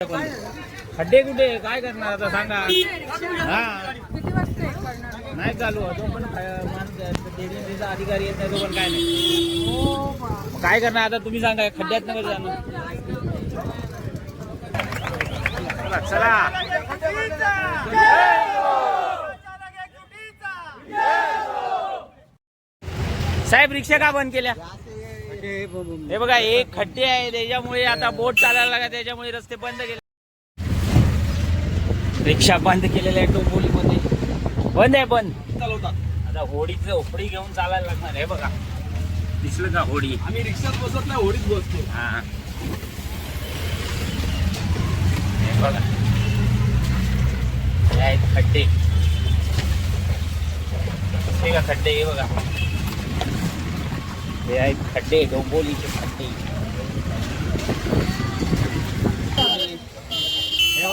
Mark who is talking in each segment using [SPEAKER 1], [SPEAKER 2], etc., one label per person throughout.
[SPEAKER 1] खड्डे कुठे? काय करणार आता? सांगा. हा. नाही चालू. तो पण माणूस अधिकारी येत नाही तो पण काय नाही. काय करणार आता? तुम्ही सांगा. खड्ड्यात नका जाणार चला. साहेब रिक्षा का बंद केल्या? हे बघा एक खड्डे आहे त्याच्यामुळे आता बोट चालायला लागा त्याच्यामुळे रस्ते बंद केले. रिक्षा बंद केलेल्या आहे डोंबिवलीमध्ये बंद आहे बंद. आता होडीचं होडी घेऊन चालायला लागणार हे बघा. दिसलं का होडी?
[SPEAKER 2] आम्ही रिक्षात बसत नाही होडीत बसतो.
[SPEAKER 1] हा. हे बघा. हे आहेत खड्डे. का खड्डे हे बघा. हे आहेत खड्डे डोंबोलीचे खड्डे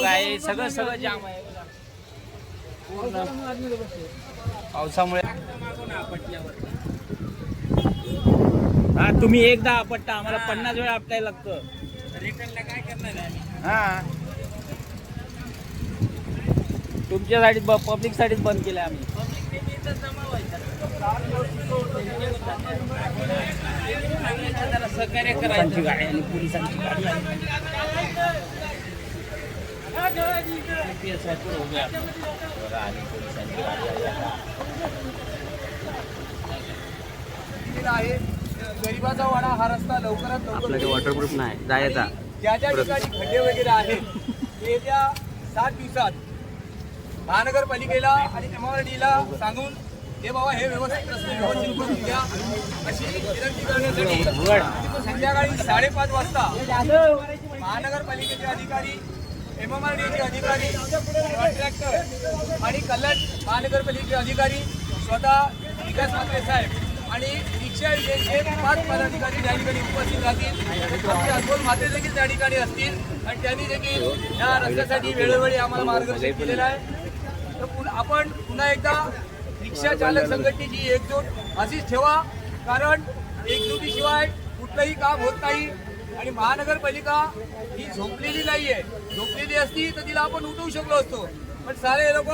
[SPEAKER 1] हे सगळं सगळं जाम आहे पावसामुळे हा तुम्ही एकदा आपटता आम्हाला पन्नास वेळा आपटायला लागतं. काय करणार हा. तुमच्यासाठी पब्लिक साठीच बंद केलं आम्ही. सहकार्य करायची गाडी आणि पोलिसांची गाडी
[SPEAKER 2] गरीबाचा वाडा हा रस्ता लवकरात लवकर
[SPEAKER 1] वॉटरप्रूफ नाही. जायचा
[SPEAKER 2] ज्या ज्या ठिकाणी खड्डे वगैरे आहेत ते येत्या सात दिवसात महानगरपालिकेला आणि एमआरडीला सांगून हे बाबा हे व्यवस्थित रस्ते व्यवस्थित करून घ्या. अशी विनंती करण्यासाठी संध्याकाळी साडेपाच वाजता महानगरपालिकेचे अधिकारी एमएमआरडीचे अधिकारी कॉन्ट्रॅक्टर आणि कल्याण महानगरपालिकेचे अधिकारी स्वतः विकास मंत्री साहेब आणि रिक्षा विजयचे पाच पदाधिकारी त्या ठिकाणी उपस्थित राहतील. आमचे अजून माते देखील त्या ठिकाणी असतील आणि त्यांनी देखील या रस्त्यासाठी वेळोवेळी आम्हाला मार्गदर्शन केलेलं आहे. तर आपण पुन्हा एकदा रिक्षा चालक संघटनेची एकजूट अशीच ठेवा कारण एकजुटीशिवाय कुठलंही काम होत नाही. आणि महानगरपालिका ही झोपलेली नाहीये. झोपलेली असती तर तिला आपण उठवू शकलो असतो. पण सारे लोक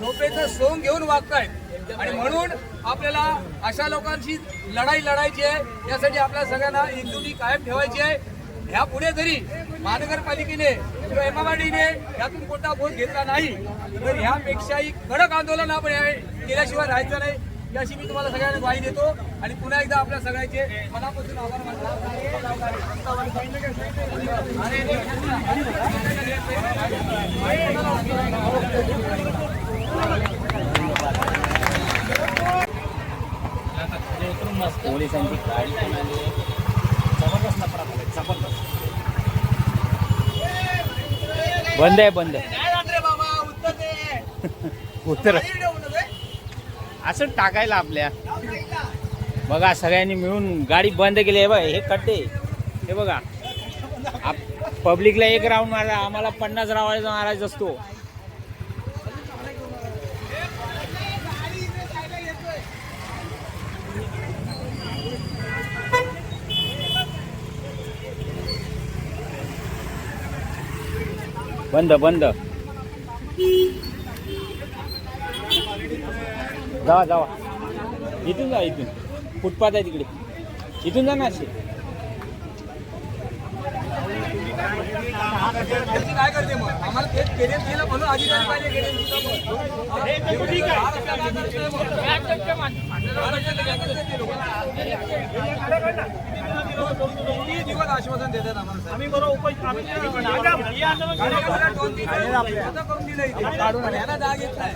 [SPEAKER 2] झोपेचं सोंग घेऊन वागतायत. आणि म्हणून आपल्याला अशा लोकांशी लढाई लढायची आहे. यासाठी आपल्या सगळ्यांना एकजुटी कायम ठेवायची आहे. ह्या पुढे जरी महानगरपालिकेने किंवा एमआयडीने यातून कोणता बोध घेतला नाही तर ह्यापेक्षाही कडक आंदोलन आपण केल्याशिवाय राहायचं नाही. याशी मी तुम्हाला सगळ्यांना ग्वाही देतो आणि पुन्हा एकदा आपल्या सगळ्यांचे मनापासून आभार
[SPEAKER 1] पोलिसांची गाडी आली आहे. जबरदस्त बंद आहे बंद उतर असं टाकायला आपल्या. बघा सगळ्यांनी मिळून गाडी बंद केली आहे बघ हे खड्डे. हे बघा. पब्लिकला एक राऊंड मारा आम्हाला पन्नास रावायचा मारायचा असतो. बंद बंद. जावा जावा. इथून जा इथून. फुटपाथ आहे तिकडे. इथून जा ना
[SPEAKER 2] अशी. काय करते मग? आम्हाला तेच केले दिलं म्हणून अधिकारी पाहिजे किती दिवस आश्वासन देतात आम्हाला आम्ही बरोबर करून दिलं इथे. काढून यांना जाग येत नाही.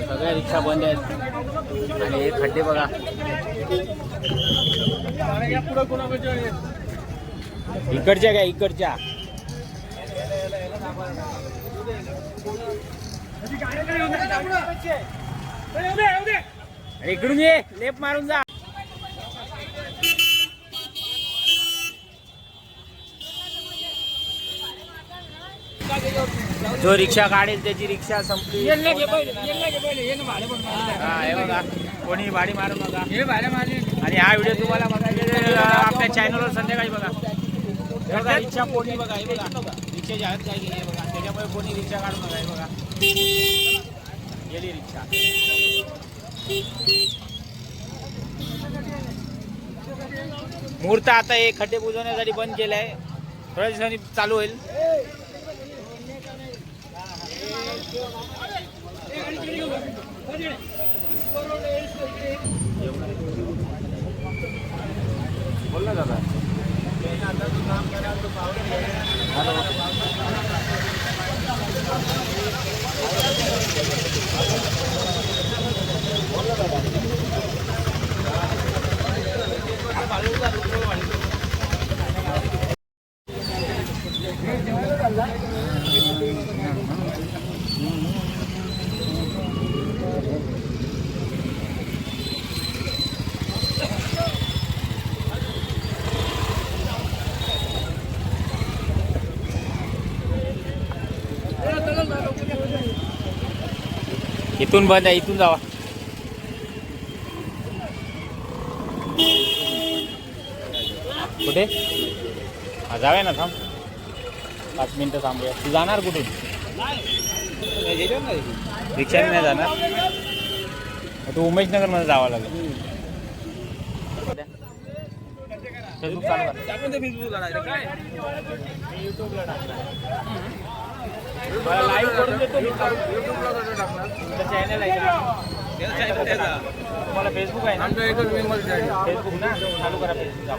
[SPEAKER 1] सगळ्या रिक्षा बंद आहेत. आणि हे खड्डे बघा. इकडच्या काय इकडच्या? इकडून ये लेप मारून जा. जो रिक्षा काढेल त्याची रिक्षा संपली. बघा. कोणी भाडी मारू नका. आणि हा व्हिडिओ तुम्हाला बघायचा आहे, आपल्या चॅनलवर संध्याकाळी बघा. बघा रिक्षा कोणी बघा हे बघा. रिक्षाच्या हात काय गेली बघा. त्याच्यामुळे कोणी रिक्षा काढू नका हे बघा. गेली रिक्षा. मुहूर्त आता हे खड्डे बुजवण्यासाठी बंद केलाय. थोड्या दिवसांनी चालू होईल. बोल ना दादा. Hello. इथून बंद आहे इथून जावा. कुठे? हा जाऊया ना थांब. पाच मिनिटं थांबूया. तू जाणार कुठून? रिक्षाने नाही जाणार. तू उमेशनगरमध्ये जावं लागेल. फेसबुक चालू लाईव्ह करून देतो चॅनल आहे का? तुम्हाला फेसबुक आहे ना? फेसबुक ना? चालू करा फेसबुक